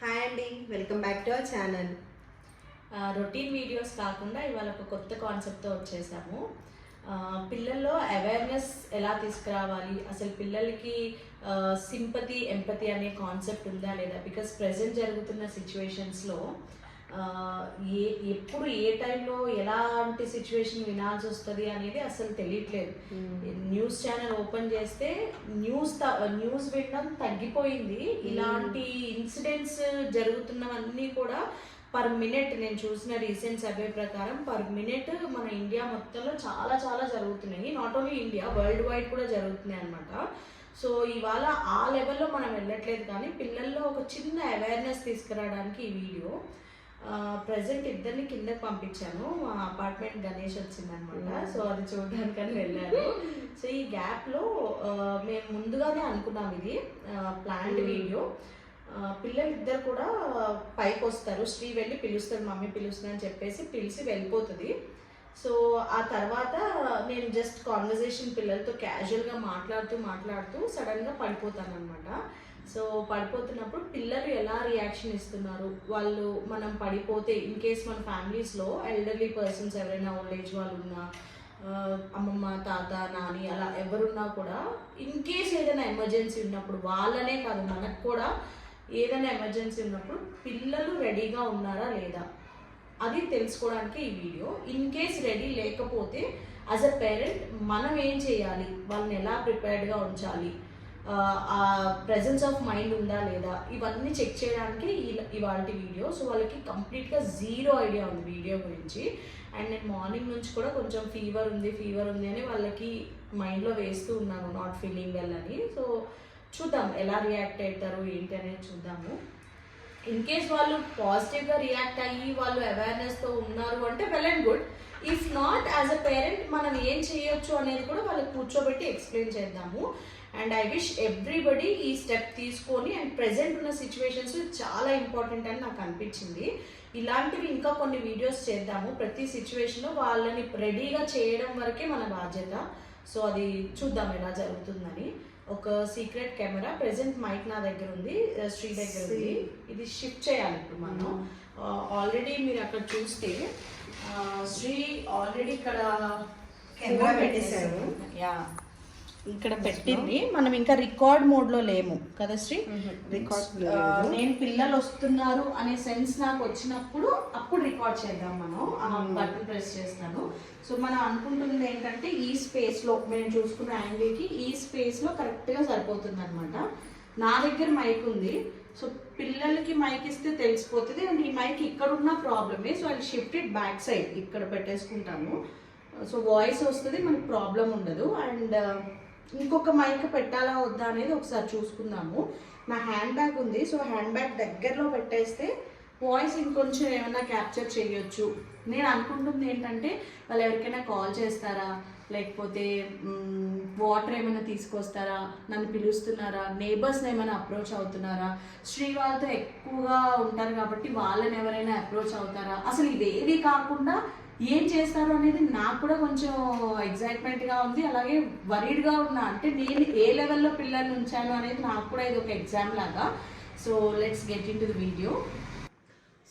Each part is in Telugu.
హాయ్ అండి welcome back to our channel. Routine videos కాకుండా ఇవాళ ఒక కొత్త కాన్సెప్ట్తో వచ్చేసాము. పిల్లల్లో అవేర్నెస్ ఎలా తీసుకురావాలి? అసలు పిల్లలకి సింపతి ఎంపతి అనే కాన్సెప్ట్ ఉందా లేదా? బికాస్ ప్రజెంట్ జరుగుతున్న సిచ్యువేషన్స్లో ఏ ఎప్పుడు ఏ టైంలో ఎలాంటి సిచ్యువేషన్ వినాల్సి వస్తుంది అనేది అసలు తెలియట్లేదు. న్యూస్ ఛానల్ ఓపెన్ చేస్తే న్యూస్ న్యూస్ వినడం తగ్గిపోయింది. ఇలాంటి ఇన్సిడెంట్స్ జరుగుతున్నవన్నీ కూడా పర్ మినిట్ నేను చూసిన రీసెంట్ సర్వే ప్రకారం పర్ మినిట్ మన ఇండియా మొత్తంలో చాలా చాలా జరుగుతున్నాయి. Not only India worldwide కూడా జరుగుతున్నాయి అనమాట సో ఇవాళ ఆ లెవెల్లో మనం వెళ్ళట్లేదు కానీ పిల్లల్లో ఒక చిన్న అవేర్నెస్ తీసుకురావడానికి ఈ వీడియో ప్రజెంట్ ఇద్దరిని కిందకి పంపించాను. మా అపార్ట్మెంట్ గణేష్ వచ్చిందనమాట. సో అది చూడడానికని వెళ్ళాను సో ఈ గ్యాప్లో మేము ముందుగానే అనుకున్నాం ఇది ప్లాంట్ వీడియో పిల్లలు ఇద్దరు కూడా పైకి వస్తారు. శ్రీ వెళ్ళి పిలుస్తుంది మమ్మీ పిలుస్తుంది అని చెప్పేసి పిలిచి వెళ్ళిపోతుంది. సో ఆ తర్వాత నేను జస్ట్ కాన్వర్జేషన్ పిల్లలతో క్యాజువల్గా మాట్లాడుతూ మాట్లాడుతూ సడన్గా పడిపోతాను అనమాట సో పడిపోతున్నప్పుడు పిల్లలు ఎలా రియాక్షన్ ఇస్తున్నారు? వాళ్ళు మనం పడిపోతే ఇన్ కేస్ మన ఫ్యామిలీస్లో ఎల్డర్లీ పర్సన్స్ ఎవరైనా ఓల్డ్ ఏజ్ వాళ్ళు ఉన్నా అమ్మమ్మ తాత నాని అలా ఎవరున్నా కూడా ఇన్ కేస్ ఏదైనా ఎమర్జెన్సీ ఉన్నప్పుడు వాళ్ళనే కాదు మనకు కూడా ఏదైనా ఎమర్జెన్సీ ఉన్నప్పుడు పిల్లలు రెడీగా ఉన్నారా లేదా? అది తెలుసుకోవడానికి ఈ వీడియో ఇన్ కేస్ రెడీ లేకపోతే యాజ్ అ పేరెంట్ మనం ఏం చేయాలి? వాళ్ళని ఎలా ప్రిపేర్డ్గా ఉంచాలి? ఆ ప్రజెన్స్ ఆఫ్ మైండ్ ఉందా లేదా? ఇవన్నీ చెక్ చేయడానికి ఇవాళ వీడియో సో వాళ్ళకి కంప్లీట్గా జీరో ఐడియా ఉంది వీడియో గురించి. అండ్ నేను మార్నింగ్ నుంచి కూడా కొంచెం ఫీవర్ ఉంది ఫీవర్ ఉంది అని వాళ్ళకి మైండ్లో వేస్తూ ఉన్నాను నాట్ ఫీలింగ్ వెల్ అని. సో చూద్దాం ఎలా రియాక్ట్ అవుతారు ఏంటి అనేది చూద్దాము. ఇన్ కేస్ వాళ్ళు పాజిటివ్గా రియాక్ట్ అయ్యి వాళ్ళు అవేర్నెస్తో ఉన్నారు అంటే well and good if not as a parent మనం ఏం చేయొచ్చు అనేది కూడా వాళ్ళకి కూర్చోబెట్టి ఎక్స్ప్లెయిన్ చేద్దాము. అండ్ ఐ విష్ ఎవ్రీబడి ఈ స్టెప్ తీసుకొని అండ్ ప్రెసెంట్ ఉన్న సిచ్యువేషన్స్ చాలా ఇంపార్టెంట్ అని నాకు అనిపించింది. ఇలాంటివి ఇంకా కొన్ని వీడియోస్ చేద్దాము. ప్రతి సిచ్యువేషన్లో వాళ్ళని రెడీగా చేయడం వరకే మన బాధ్యత. సో అది చూద్దాం ఎలా జరుగుతుందని. ఒక సీక్రెట్ కెమెరా ప్రెసెంట్ మైక్ నా దగ్గర ఉంది శ్రీ దగ్గర ఉంది. ఇది షిఫ్ట్ చేయాలి ఇప్పుడు మనం. ఆల్రెడీ మీరు అక్కడ చూస్తే శ్రీ ఆల్రెడీ ఇక్కడ కెమెరా పెట్టేశారు. యా ఇక్కడ పెట్టింది. మనం ఇంకా రికార్డ్ మోడ్లో లేము కదా శ్రీ? రికార్డ్ ఆ, నేను పిల్లలు వస్తున్నారు అనే సెన్స్ నాకు వచ్చినప్పుడు అప్పుడు రికార్డ్ చేద్దాం మనం. బటన్ ప్రెస్ చేస్తాను. సో మనం అనుకుంటుంది ఏంటంటే ఈ స్పేస్లో మేము చూసుకున్న యాంగిల్కి ఈ స్పేస్లో కరెక్ట్గా సరిపోతుంది అనమాట నా దగ్గర మైక్ ఉంది. సో పిల్లలకి మైక్ ఇస్తే తెలిసిపోతుంది. అండ్ ఈ మైక్ ఇక్కడ ఉన్న ప్రాబ్లమే సో అది షిఫ్టెడ్ బ్యాక్ సైడ్ ఇక్కడ పెట్టేసుకుంటాము సో వాయిస్ వస్తుంది మనకి ప్రాబ్లం ఉండదు. అండ్ ఇంకొక మైక్ పెట్టాలా వద్దా అనేది ఒకసారి చూసుకుందాము. నా హ్యాండ్ బ్యాగ్ ఉంది. సో హ్యాండ్ బ్యాగ్ దగ్గరలో పెట్టేస్తే వాయిస్ ఇంకొంచెం ఏమైనా క్యాప్చర్ చేయొచ్చు. నేను అనుకుంటుంది ఏంటంటే వాళ్ళు ఎవరికైనా కాల్ చేస్తారా? లేకపోతే వాటర్ ఏమైనా తీసుకొస్తారా? నన్ను పిలుస్తున్నారా? నేబర్స్ని ఏమైనా అప్రోచ్ అవుతున్నారా? స్త్రీ వాళ్ళతో ఎక్కువగా ఉంటారు కాబట్టి వాళ్ళని ఎవరైనా అప్రోచ్ అవుతారా? అసలు ఇదేది కాకుండా ఏం చేస్తారు అనేది నాకు కూడా కొంచెం ఎగ్జైట్మెంట్గా ఉంది. అలాగే వరీడ్గా ఉన్నా. అంటే నేను ఏ లెవెల్లో పిల్లల్ని ఉంచాను అనేది నాకు కూడా ఇది ఒక ఎగ్జామ్ లాగా. So let's get into the video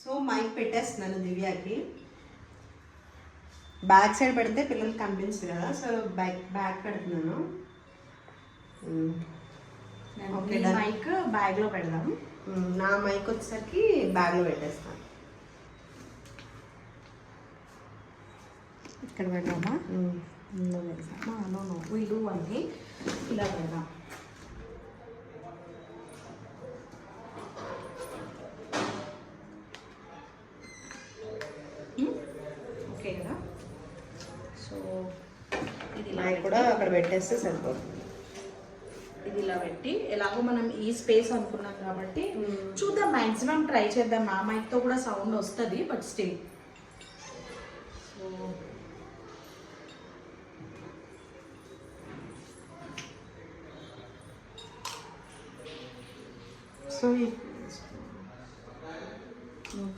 so mike పెట్టేస్తున్నాను దివ్యాకి. బ్యాక్ సైడ్ పెడితే పిల్లలకి కనిపించదు కదా. సో బ్యాక్ బ్యాక్ పెడుతున్నాను. Done. మైక్ బ్యాగ్లో పెడదాం. మ్మ్, నా మైక్ వచ్చేసరికి బ్యాగ్లో పెట్టేస్తాను. ఇక్కడ పెడదామా? మ్మ్. ఇందులో పెడదామా no no will do one thing ఇలా పెడదాం. ఓకే కదా? సో ఇది ఇలా కూడా అక్కడ పెట్టేస్తే సరిపోతుంది. ఇది ఇలా పెట్టి ఎలాగో మనం ఈ స్పేస్ అనుకున్నాం కాబట్టి. చూద్దాం మాక్సిమం ట్రై చేద్దాం. నా మైక్తో కూడా సౌండ్ వస్తుంది బట్ స్టిల్ సో సో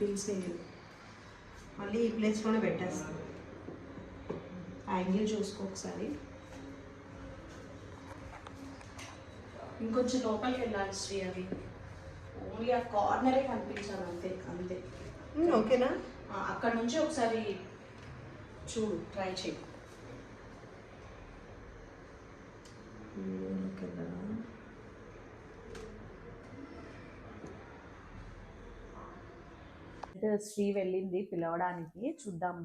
పిలిచేది మళ్ళీ ఈ ప్లేస్లోనే పెట్టేస్తాను యాంగిల్ చూసుకో ఒకసారి ఇంకొంచెం లోపలికి వెళ్ళాలి శ్రీ అది ఓ ఓన్లీ ఆ కార్నరే కనిపించాలి అంతే అంతే ఓకేనా అక్కడ నుంచి ఒకసారి చూడు ట్రై చేయి అయితే శ్రీ వెళ్ళింది పిలవడానికి. చూద్దాం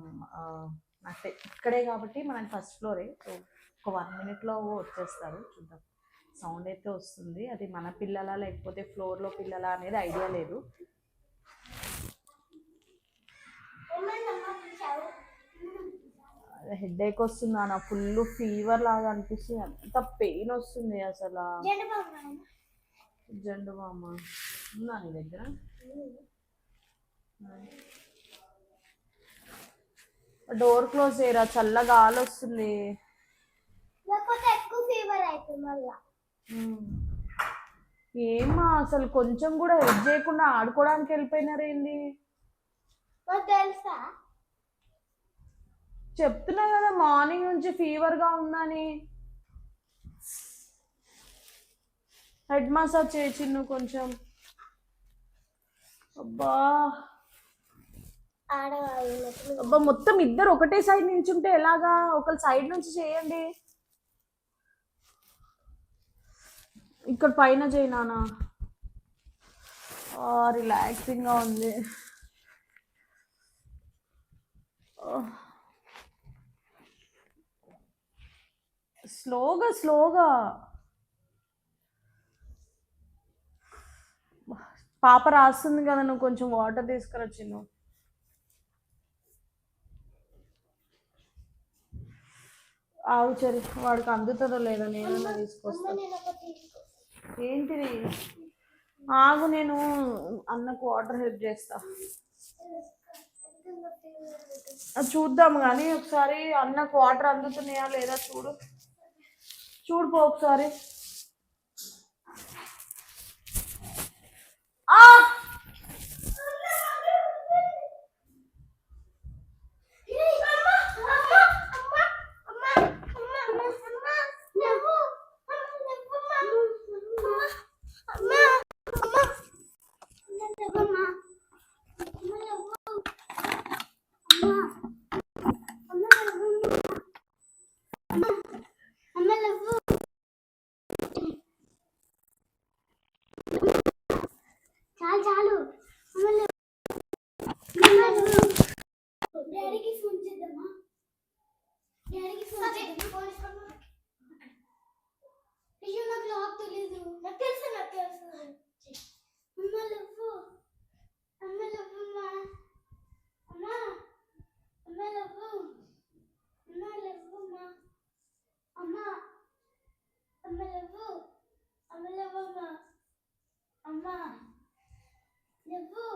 అంటే ఇక్కడే కాబట్టి మనం ఫస్ట్ ఫ్లోరే సో ఒక వన్ మినిట్లో వచ్చేస్తారు చూద్దాం. సౌండ్ అయితే వస్తుంది. అది మన పిల్లలా లేకపోతే ఫ్లోర్లో పిల్లలా అనేది ఐడియా లేదు. హెడ్ ఏక్ వస్తుంది నా ఫుల్ ఫీవర్ లాగా అనిపిస్తుంది. అంత పెయిన్ వస్తుంది అసలు. జండు బామ్మ ఉందా నీ దగ్గర? డోర్ క్లోజ్ చేయరా? చల్లగా గాలి వస్తుంది. ఏమా అసలు కొంచెం కూడా హెడ్ చేయకుండా ఆడుకోవడానికి వెళ్ళిపోయినారు ఏంది? నాకు తెలుసా? చెప్తున్నా కదా మార్నింగ్ నుంచి ఫీవర్గా ఉందని. హెడ్ మసాజ్ చేసి నువ్వు కొంచెం. అబ్బా. అబ్బా మొత్తం ఇద్దరు ఒకటే సైడ్ నుంచి ఉంటే ఎలాగా? ఒక సైడ్ నుంచి చేయండి. ఇక్కడ పైన చేయనానా రిలాక్సింగ్గా ఉంది. స్లోగా స్లోగా. పాప రాస్తుంది కదా నువ్వు కొంచెం వాటర్ తీసుకురొచ్చి నువ్వు ఆవు చరి వాడికి అందుతుందో లేదో నేనన్నా నేను ఒకటి ఏంటిది? ఆగు నేను అన్నకు వాటర్ హెల్ప్ చేస్తా. చూద్దాం కానీ ఒకసారి అన్నకు వాటర్ అందుతున్నాయా లేదా చూడు. చూడు పో ఒకసారి ఆ! చాలు చాలు డాడీకి ఫోన్ చేద్దామా డాడీకి ఫోన్ చేద్దామా అయ్యో నాకు లాక్ తెలీదు నాకు తెలుసు నాకు తెలుసు అమ్మ లవ్వు అమ్మ లవ్వు అమ్మ అమ్మ అమ్మ లవ్వు అమ్మ లవ్వు అమ్మ అమ్మ అమ్మ లవ్వు అమ్మ లవ్వు అమ్మ అమ్మ లవ్వు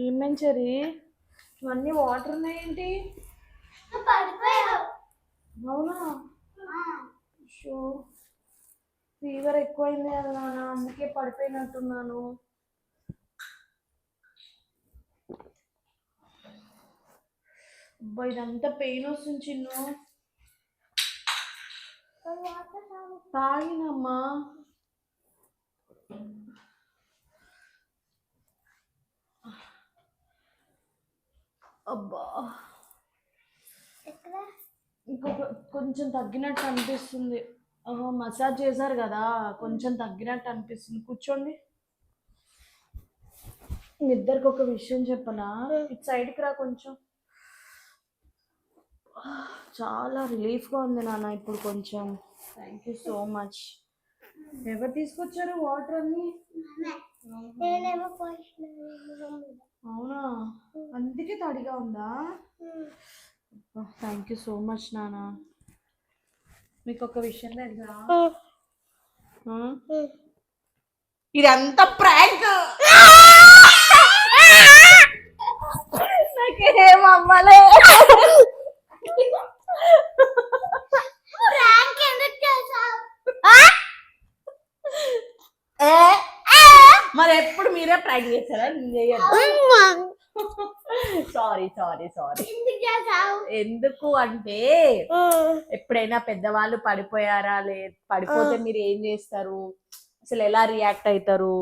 ఏమని చరి ఇవన్నీ వాటర్ ఉన్నాయేంటి? అవునా? షో ఫీవర్ ఎక్కువైంది కదా నాన్న అందుకే పడిపోయినట్టున్నాను. అబ్బా ఇదంతా పెయిన్ వస్తుంది చిన్ను. తాగినమ్మా. అబ్బా. ఎక్కడ? ఇంకొక కొంచెం తగ్గినట్టు అనిపిస్తుంది. ఓహో మసాజ్ చేశారు కదా కొంచెం తగ్గినట్టు అనిపిస్తుంది. కూర్చోండి. మీ ఇద్దరికి ఒక విషయం చెప్పనా? ఇటు సైడ్కి రా కొంచెం. చాలా రిలీఫ్గా ఉంది నాన్న ఇప్పుడు కొంచెం. థ్యాంక్ యూ సో మచ్ ఎవరు తీసుకొచ్చారు వాటర్ అన్ని? అవునా? అందుకే తడిగా ఉందా? థ్యాంక్ యూ సో మచ్ నాన్న మీకు ఒక విషయం తెలుసా? ఇదంతా ప్రాంక్ నాకేం అవ్వలే. మరి ఎప్పుడు మీరే ప్రాంక్ చేస్తారా సారీ సారీ సారీ ఎందుకు చేసావు? ఎందుకు అంటే ఎప్పుడైనా పెద్దవాళ్ళు పడిపోయారా లే పడిపోతే మీరు ఏం చేస్తారు? అసలు ఎలా రియాక్ట్ అవుతారు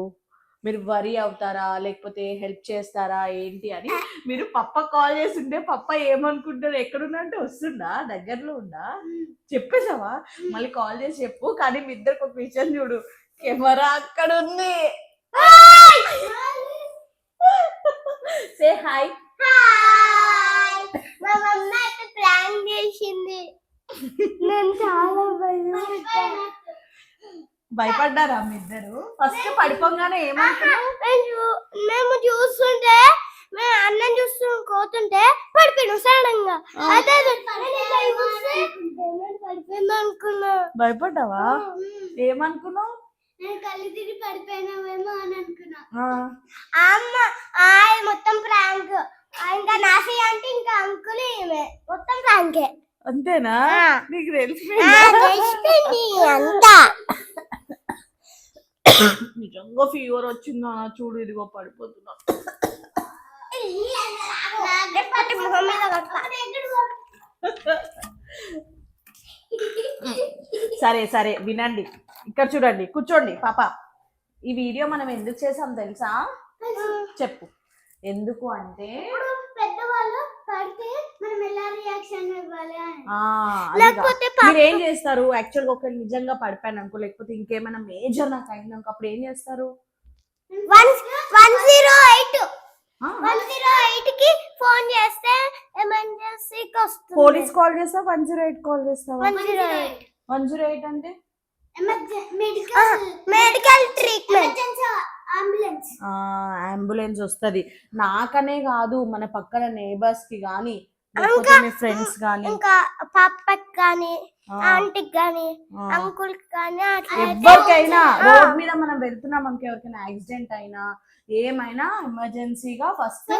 మీరు వరి అవుతారా? లేకపోతే హెల్ప్ చేస్తారా? ఏంటి అని మీరు పప్ప కాల్ చేస్తుంటే పప్ప ఏమనుకుంటారు? ఎక్కడున్నా అంటే వస్తుందా? దగ్గరలో ఉందా? చెప్పేసావా? మళ్ళీ కాల్ చేసి చెప్పు. కానీ మీ ఇద్దరికి ఒక విషయం చూడు. కెమెరా అక్కడ ఉంది సే హాయ్ హాయ్! మా మమ్మీ అయితే ప్రాంక్ చేసింది. నేను చాలా భయపడ్డాను భయపడ్డారా మీ ఇద్దరు? ఫస్ట్ పడిపోగానే ఏమనుకున్నావు మేము చూస్తుంటే మేము అన్నం చూస్తూ కోతుంటే పడిపోయాను సడన్గా. అదే పడిపోయింది అనుకున్నా. భయపడ్డావా? ఏమనుకున్నావు? నేను కళ్ళు తిరిగి పడిపోయినామేమో అని అనుకున్నా. ఆ, అమ్మ మొత్తం ప్రాంక్ ఇంకా నాసి అంటే ఇంకా అంకుల్ మొత్తం ప్రాంకే అంతేనా. నీకు తెలిసి తెలిసింది అంతా. నిజంగా ఫీవర్ వచ్చిందా చూడు ఇదిగో పడిపోతున్నా. సరే సరే వినండి. ఇక్కడ చూడండి కూర్చోండి పాప. ఈ వీడియో మనం ఎందుకు చేసాం తెలుసా? చెప్పు. ఎందుకు అంటే ఇప్పుడు పెద్దవాళ్ళు పడితే మనం ఎలా రియాక్షన్ ఇవ్వాలి అని ఆ, అదిగా. లేకపోతే పా- మీరు ఏం చేస్తారు? యాక్చువల్గా ఒక నిజంగా పడిపోయాను అనుకో లేకపోతే ఇంకేమైనా మేజర్ నాకు అయినాక అప్పుడు ఏం చేస్తారు? ఫోన్ చేస్తే పోలీస్ కాల్ చేస్తావా వన్ జీరో ఎయిట్ కాల్ చేస్తావా? One zero eight one zero eight అంటే? మెడికల్ ట్రీట్మెంట్ అంబులెన్స్ అంబులెన్స్ వస్తది. నాకనే కాదు మన పక్కన నేబర్స్కి గానీ లేకపోతే మీ ఫ్రెండ్స్ గానీ ఇంకా పాపకి కానీ ఆంటీకి కానీ. అంకుల్ కానీ అట్లా ఎవరికైనా రోడ్ మీద మనం వెళ్తున్నాం మనకి ఎవరికైనా యాక్సిడెంట్ అయినా ఏమైనా ఎమర్జెన్సీగా ఫస్ట్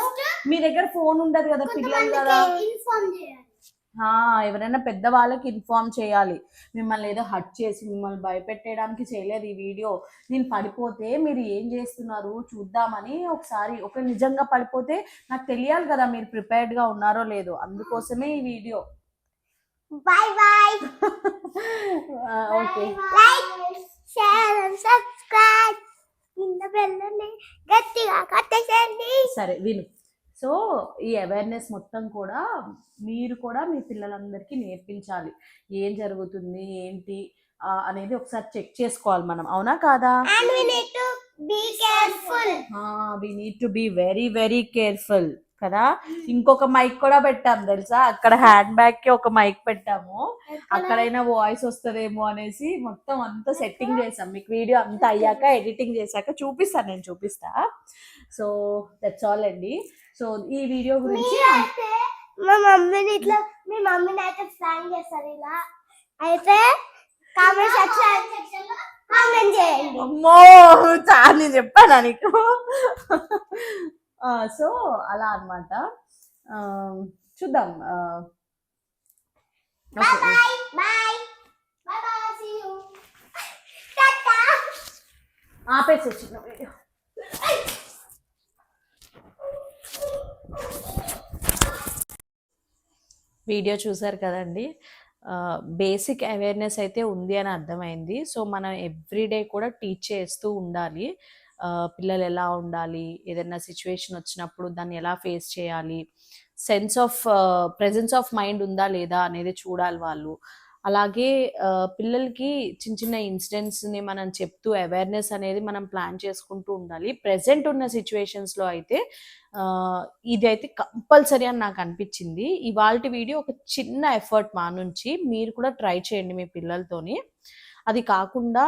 మీ దగ్గర ఫోన్ ఉండదు కదా పిల్లలు కదా. ఇన్ఫార్మ్ చేయాలి. ఎవరైనా పెద్ద వాళ్ళకి ఇన్ఫార్మ్ చేయాలి. మిమ్మల్ని ఏదో హట్ చేసి మిమ్మల్ని భయపెట్టడానికి చేయలేదు ఈ వీడియో నేను పడిపోతే మీరు ఏం చేస్తున్నారు? చూద్దామని ఒకసారి ఒక నిజంగా పడిపోతే నాకు తెలియాలి కదా మీరు ప్రిపేర్డ్గా ఉన్నారో లేదో. అందుకోసమే ఈ video bye bye okay like share and subscribe కింద బెల్లని గట్టిగా కట్టేసేయండి సరే విను. సో ఈ అవేర్నెస్ మొత్తం కూడా మీరు కూడా మీ పిల్లలందరికీ నేర్పించాలి. ఏం జరుగుతుంది ఏంటి అనేది ఒకసారి చెక్ చేసుకోవాలి మనం. అవునా కాదా? We need to be very very careful కదా? ఇంకొక మైక్ కూడా పెట్టాం తెలుసా? అక్కడ హ్యాండ్ బ్యాగ్కి ఒక మైక్ పెట్టాము. అక్కడైనా వాయిస్ వస్తుందేమో అనేసి మొత్తం అంతా సెట్టింగ్ చేసాం. మీకు వీడియో అంతా అయ్యాక ఎడిటింగ్ చేశాక చూపిస్తాను నేను చూపిస్తా. సో దట్స్ ఆల్ అండి. సో ఈ వీడియో గురించి అయితే మా మమ్మీని ఇట్లా మీ మమ్మీని అయితే ఫ్రాంక్ చేస్తారు ఇలా. అయితే కామెంట్ సెక్షన్ కామెంట్ చేయండి. అమ్మో చాలా నేను చెప్పానా నీకు? సో అలా అన్నమాట. ఆ, చూద్దాం. ఆ, bye okay. Bye bye bye bye see you Tata ఆపేసి వచ్చిన వీడియో. వీడియో చూసారు కదండి. బేసిక్ అవేర్నెస్ అయితే ఉంది అని అర్థమైంది. సో మనం ఎవ్రీడే కూడా టీచ్ చేస్తూ ఉండాలి. పిల్లలు ఎలా ఉండాలి? ఏదైనా సిచ్యువేషన్ వచ్చినప్పుడు దాన్ని ఎలా ఫేస్ చేయాలి? Sense of presence of mind ఉందా లేదా అనేది చూడాలి వాళ్ళు. అలాగే పిల్లలకి చిన్న చిన్న ఇన్సిడెంట్స్ని మనం చెప్తూ అవేర్నెస్ అనేది మనం ప్లాన్ చేసుకుంటూ ఉండాలి. ప్రజెంట్ ఉన్న సిచ్యువేషన్స్లో అయితే ఇది అయితే కంపల్సరీ అని నాకు అనిపించింది. ఇవాళ వీడియో ఒక చిన్న ఎఫర్ట్ మా నుంచి. మీరు కూడా ట్రై చేయండి మీ పిల్లలతోని. అది కాకుండా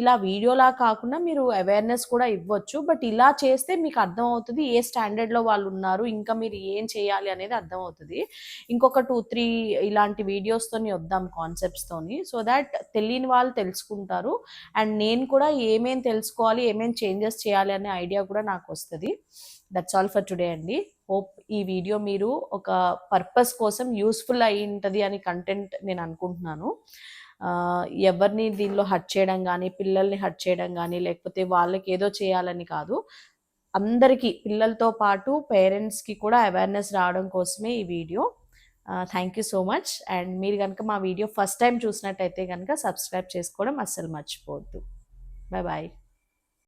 ఇలా వీడియోలా కాకుండా మీరు అవేర్నెస్ కూడా ఇవ్వచ్చు. బట్ ఇలా చేస్తే మీకు అర్థమవుతుంది ఏ స్టాండర్డ్లో వాళ్ళు ఉన్నారు ఇంకా మీరు ఏం చేయాలి అనేది అర్థమవుతుంది. ఇంకొక టూ త్రీ ఇలాంటి వీడియోస్తోని వద్దాం కాన్సెప్ట్స్తోని సో దాట్ తెలియని వాళ్ళు తెలుసుకుంటారు. అండ్ నేను కూడా ఏమేం తెలుసుకోవాలి ఏమేం చేంజెస్ చేయాలి అనే ఐడియా కూడా నాకు వస్తుంది. దట్స్ ఆల్ ఫర్ టుడే అండి. హోప్ ఈ వీడియో మీరు ఒక పర్పస్ కోసం యూస్ఫుల్ అయి ఉంటుంది అని కంటెంట్ నేను అనుకుంటున్నాను. ఎవరిని దీనిలో హట్ చేయడం కానీ పిల్లల్ని హట్ చేయడం కానీ లేకపోతే వాళ్ళకి ఏదో చేయాలని కాదు. అందరికీ పిల్లలతో పాటు పేరెంట్స్కి కూడా అవేర్నెస్ రావడం కోసమే ఈ video. Thank you so much and మీరు కనుక మా వీడియో ఫస్ట్ టైం చూసినట్టయితే కనుక సబ్స్క్రైబ్ చేసుకోవడం అస్సలు మర్చిపోవద్దు. Bye bye